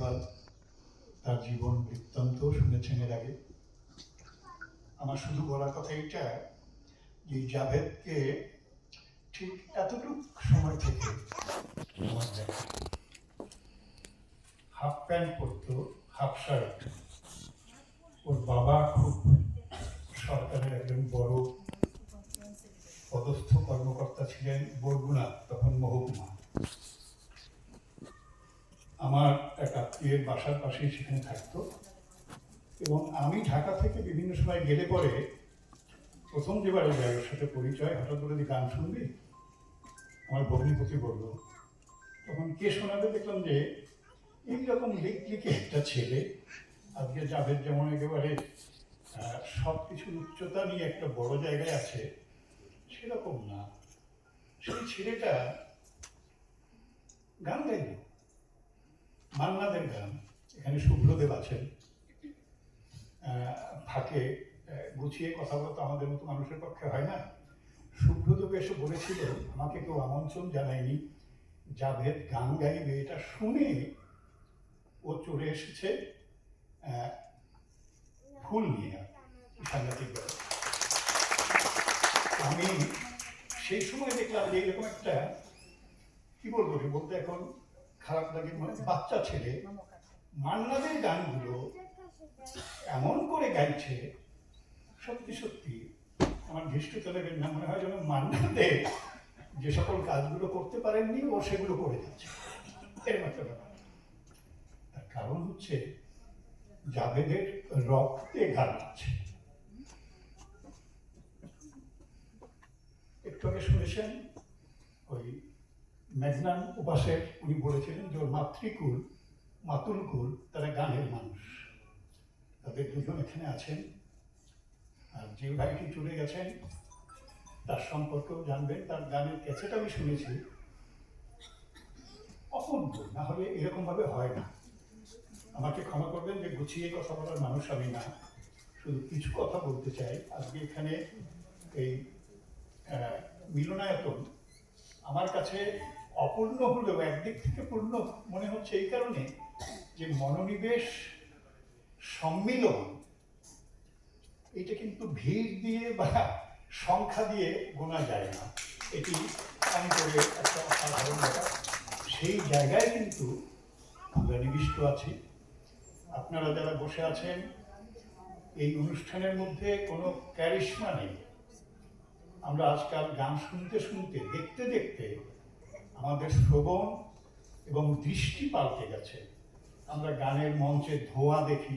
ইকবাল তার জীবন বৃত্তান্ত শুনেছেন এর আগে। আমার শুধু বলার কথা এটা যে জাভেদকে ঠিক এতটুক সময় থেকে হাফ প্যান্ট পরতো, হাফ শার্ট। ওর বাবা খুব সরকারের একজন বড় পদস্থ কর্মকর্তা ছিলেন বরগুনা তখন মহকুমা আমার এক পাশেই সেখানে থাকতো। এবং আমি ঢাকা থেকে বিভিন্ন সময় গেলে পরে প্রথম যেবারে যাই ওর সাথে পরিচয়, হঠাৎ করে যে গান শুনবি? আমার ভগ্নিপতি বলল। তখন কে শোনাবে দেখলাম যে এইরকম লিখলিকে একটা ছেলে, আজকে জাভেদ যেমন একেবারে সব কিছুর উচ্চতা নিয়ে একটা বড় জায়গায় আছে, সেরকম না। সেই ছেলেটা গান গাইল। মান্নাদের গান। এখানে শুভ্রদেব আছেন। ফাঁকে গুছিয়ে কথা বলা তো আমাদের মতো মানুষের পক্ষে হয় না। শুভ্রদেব এসে বলেছিল আমাকে কেউ আমন্ত্রণ জানায়নি। জাভেদ গান গাইবে, এটা শুনে ও চলে এসেছে। ফুল নিয়ে। সাংঘাতিক। আমি সেই সময় দেখলাম যে এরকম একটা, কি বলব বলতে এখন খারাপ লাগে মানে বাচ্চা ছেলে। মান্নাদের গানগুলো এমন করে গাইছে, সত্যি সত্যি, আমার দৃষ্টি চলে না মনে হয় যেন মান্নাদের যে সকল কাজগুলো করতে পারেননি, ও সেগুলো করে যাচ্ছে। এরকম একটা ব্যাপার। তার কারণ হচ্ছে, জাভেদের রক্তে গান আছে একটু আগে শুনেছেন, ওই মেঘনান উপাসের উনি বলেছিলেন যে ওর মাতৃকুল মাতুলকুল তারা গানের মানুষ। তাদের দুজন এখানে আছেন। আর যে ভাইটি চলে গেছেন, তার সম্পর্কেও জানবেন। তার গানের ক্যাসেট আমি শুনেছি। অপূর্ব, না হলে এরকমভাবে হয় না। আমাকে ক্ষমা করবেন যে গুছিয়ে কথা বলার মানুষ আমি না। শুধু কিছু কথা বলতে চাই। আজকে এখানে এই মিলনায়তন আমার কাছে অপূর্ণ হলেও, একদিক থেকে পূর্ণ মনে হচ্ছে এই কারণে যে মনোনিবেশ, সম্মিলন, এটা কিন্তু ভিড় দিয়ে বা সংখ্যা দিয়ে গোনা যায় না। এটি অন্তরে একটা অসাধারণ সেই জায়গায় কিন্তু আমরা নিবিষ্ট আছি। আপনারা যারা বসে আছেন, এই অনুষ্ঠানের মধ্যে কোনো ক্যারিশমা নেই। আমরা আজকাল গান শুনতে শুনতে, দেখতে দেখতে আমাদের শ্রবণ এবং দৃষ্টি পাল্টে গেছে। আমরা গানের মঞ্চে ধোঁয়া দেখি।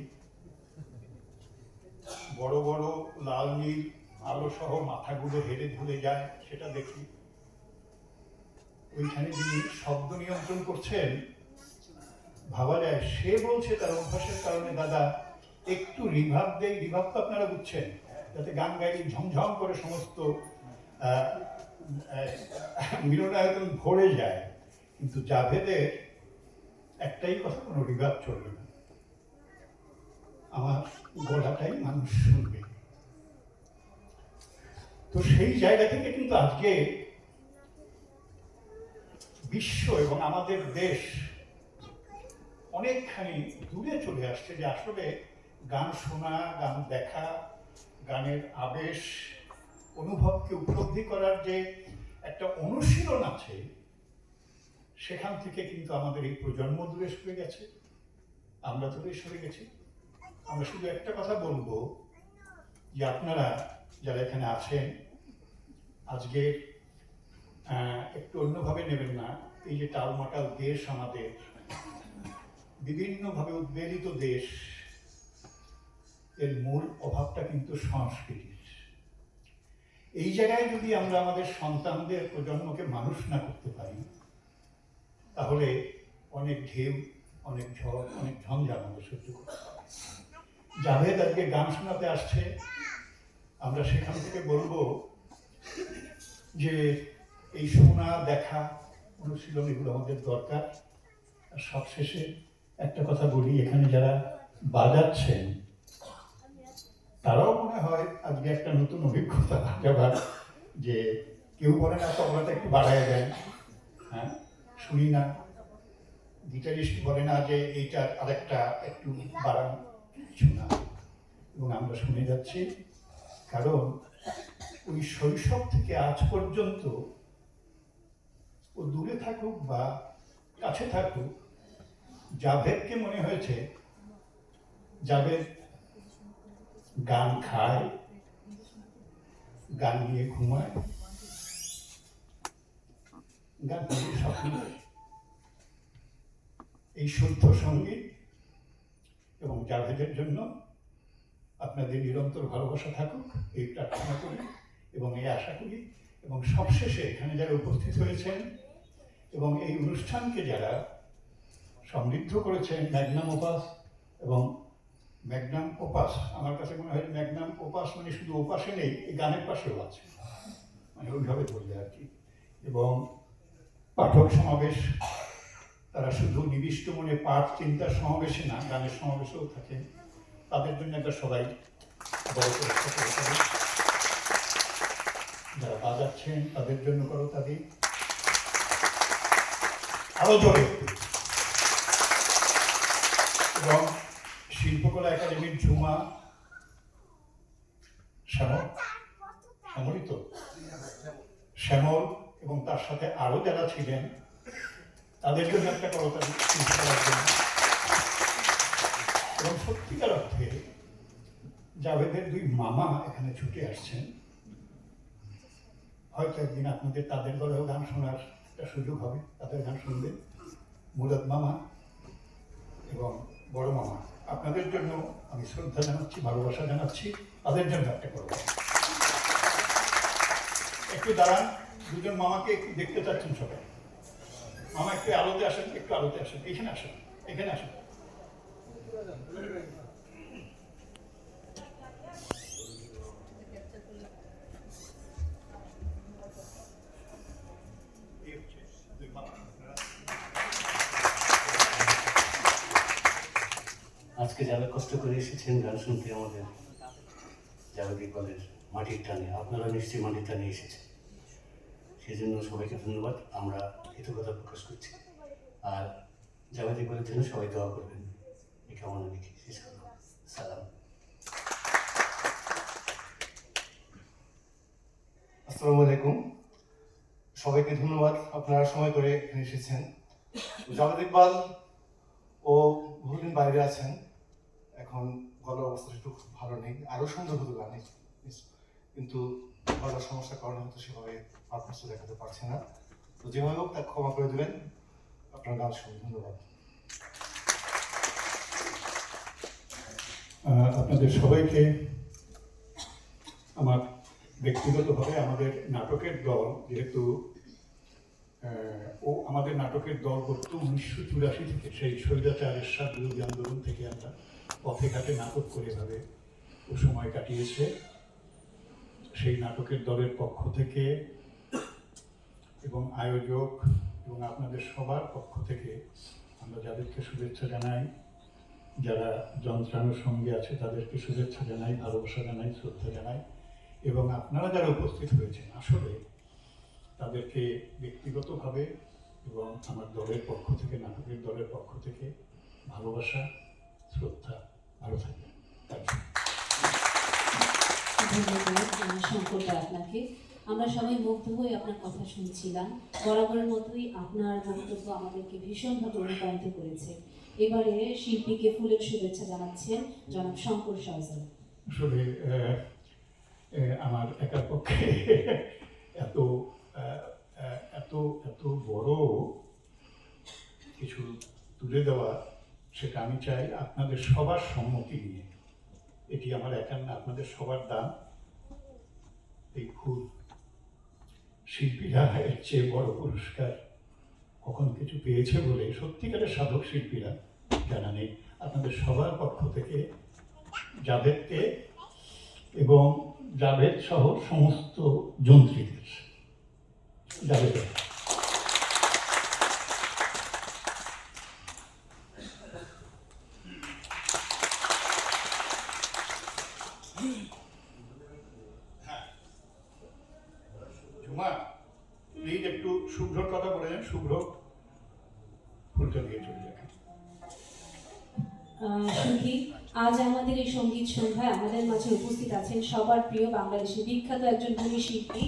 বড় বড় লাল নীল আলো সহ মাথাগুলো হেরে ধুলে যায়, সেটা দেখি। ওইখানে যিনি শব্দ নিয়ন্ত্রণ করছেন, ভাবা যায় সে বলছে তার অভ্যাসের কারণে, দাদা, একটু রিভাব দেয় রিভাব তো আপনারা বুঝছেন, যাতে গান গাইলে ঝমঝম করে সমস্ত মিলনায়তন ভরে যায়। কিন্তু জাভেদের একটাই কথা, কোনো রিভাব চলবে না। আমার গলাটাই মানুষ শুনবে। তো সেই জায়গা থেকে কিন্তু আজকে বিশ্ব এবং আমাদের দেশ অনেকখানি দূরে চলে আসছে যে আসলে গান শোনা, গান দেখা, গানের আবেশ, অনুভবকে উপলব্ধি করার যে একটা অনুশীলন আছে সেখান থেকে কিন্তু আমাদের এই প্রজন্ম দূরে সরে গেছে। আমরা তো দূরে সরে গেছি। আমরা শুধু একটা কথা বলব যে আপনারা যারা এখানে আছেন, আজকে একটু অন্যভাবে নেবেন না। এই যে টালমাটাল দেশ আমাদের, বিভিন্নভাবে উদ্বেলিত দেশ, এর মূল অভাবটা কিন্তু সংস্কৃতির। এই জায়গায় যদি আমরা আমাদের সন্তানদের প্রজন্মকে মানুষ না করতে পারি তাহলে অনেক ঢেউ, অনেক ঝড়, অনেক ঝঞ্ঝা আমাদের সহ্য করতে হবে। জাভেদ আজকে গান শোনাতে আসছে। আমরা সেখান থেকে বলব যে এই শোনা, দেখা, অনুশীলন এগুলো আমাদের দরকার। আর সবশেষে একটা কথা বলি, এখানে যারা বাজাচ্ছেন, তারাও মনে হয় আজকে একটা নতুন অভিজ্ঞতা যে কেউ বলে না, তবলাটা একটু বাড়ায় দেন। হ্যাঁ? শুনি না। গিটারিস্ট বলে না যে এইটার আরেকটা একটু বাড়ান, কিছু না। এবং আমরা শুনে যাচ্ছি, কারণ ওই শৈশব থেকে আজ পর্যন্ত ও দূরে থাকুক বা কাছে থাকুক, জাভেদকে মনে হয়েছে জাভেদ গান খায়, গান নিয়ে ঘুমায়। গান স্বপ্ন। এই শুদ্ধ সংগীত এবং জাভেদের জন্য আপনাদের নিরন্তর ভালোবাসা থাকুক, এই প্রার্থনা করি এবং এই আশা করি এবং সবশেষে এখানে যারা উপস্থিত হয়েছেন এবং এই অনুষ্ঠানকে যারা সমৃদ্ধ করেছেন, ম্যাগনাম ওপাস এবং ম্যাগনাম ওপাস, আমার কাছে মনে হয় ম্যাগনাম ওপাস মানে শুধু ওপাসে নেই, এই গানের পাশেও আছে মানে ওইভাবে বললে আর কি এবং পাঠক সমাবেশ, তারা শুধু নিবিষ্ট মনে পাঠ, চিন্তার সমাবেশে না, গানের সমাবেশেও থাকে। তাদের জন্য একটা সবাই। যারা বাজাচ্ছেন, তাদের জন্য করো তাদের। আরও জোরে। এবং শিল্পকলা একাডেমির ঝুমা শ্যামল। তো? শ্যামল। এবং তার সাথে আরও যারা ছিলেন, তাদের জন্য একটা করতালি এবং সত্যিকার অর্থে জাভেদের দুই মামা এখানে ছুটে আসছেন। হয়তো একদিন আপনাদের তাদের গলেও গান শোনার একটা সুযোগ হবে, তাদের গান শুনবেন মুরাদ মামা এবং বড় মামা। আপনাদের জন্য আমি শ্রদ্ধা জানাচ্ছি, ভালোবাসা জানাচ্ছি, তাদের জন্য একটা করব একটু দাঁড়ান, দুজন মামাকে একটু দেখতে চাচ্ছেন সবাই। মামা একটু আলোতে আসেন, একটু আলোতে আসেন। এখানে আসেন এখানে আসেন। আজকে যারা কষ্ট করে এসেছেন, গান শুনতে আমাদের যারা বিকলের মাটির টানে, আপনারা নিশ্চয়ই মাটির টানে এসেছেন। সেই জন্য সবাইকে ধন্যবাদ, আমরা কৃতজ্ঞতা প্রকাশ করছি। আর ইকবালের জন্য সবাই দোয়া করবেন। এই কামনা রেখে শেষ সালাম। আসসালামু আলাইকুম। সবাইকে ধন্যবাদ, আপনারা সময় করে এখানে এসেছেন। জাভেদ ইকবাল ও বহুদিন বাইরে আছেন। এখন গলার অবস্থাটা একটু খুব ভালো নেই, আরও সুন্দর হতো গানে কিন্তু গলার সমস্যার কারণে হয়তো সেভাবে পারফরমেন্স দেখাতে পারছে না। তো যেভাবে হোক তাকে ক্ষমা করে দেবেন। আপনার গান শুনুন, ধন্যবাদ। আপনাদের সবাইকে আমার ব্যক্তিগতভাবে আমাদের নাটকের দল, যেহেতু ও আমাদের নাটকের দল করত উনিশশো চুরাশি থেকে, সেই স্বৈরাচারের সাত বিরোধী আন্দোলন থেকে আমরা পথে ঘাটে নাটক করে এভাবে ও সময় কাটিয়েছে। সেই নাটকের দলের পক্ষ থেকে এবং আয়োজক এবং আপনাদের সবার পক্ষ থেকে আমরা যাদেরকে শুভেচ্ছা জানাই, যারা যন্ত্রাণুর সঙ্গে আছে তাদেরকে শুভেচ্ছা জানাই, ভালোবাসা জানাই, শ্রদ্ধা জানাই এবং আপনারা যারা উপস্থিত হয়েছেন আসলে তাদেরকে ব্যক্তিগতভাবে এবং আমার দলের পক্ষ থেকে, নাটকের দলের পক্ষ থেকে ভালোবাসা, শ্রদ্ধা, ভালো থাকবেন। থ্যাংক ইউ ধন্যবাদ আহ, শঙ্করদা আপনাকে আমরা সবাই মুগ্ধ হয়ে আপনার কথা শুনছিলাম। বরাবরের মতোই আপনার বক্তব্য আমাদেরকে ভীষণভাবে অনুপ্রাণিত করেছে। এবারে শিল্পীকে ফুলের শুভেচ্ছা জানাচ্ছেন জনাব শঙ্কর সরকার আসলে আমার একার পক্ষে এত এত এত বড় কিছু তুলে দেওয়া সেটা আমি চাই আপনাদের সবার সম্মতি নিয়ে। এটি আমার একার না আপনাদের সবার দান। এই ফুল শিল্পীরা এর চেয়ে বড় পুরস্কার কখন কিছু পেয়েছে বলে সত্যিকারের সাধক শিল্পীরা জানা নেই। আপনাদের সবার পক্ষ থেকে জাভেদকে এবং জাভেদ সহ সমস্ত যন্ত্রীদের জাভেদ উমা প্লিজ একটু শুভ্রর কথা বলে শুভ্র ফুলটা দিয়ে চলে আজ আমাদের এই সংগীত সন্ধ্যায় আমাদের মাঝে উপস্থিত আছেন সবার প্রিয় বাংলাদেশের বিখ্যাত একজন ভূমি শিল্পী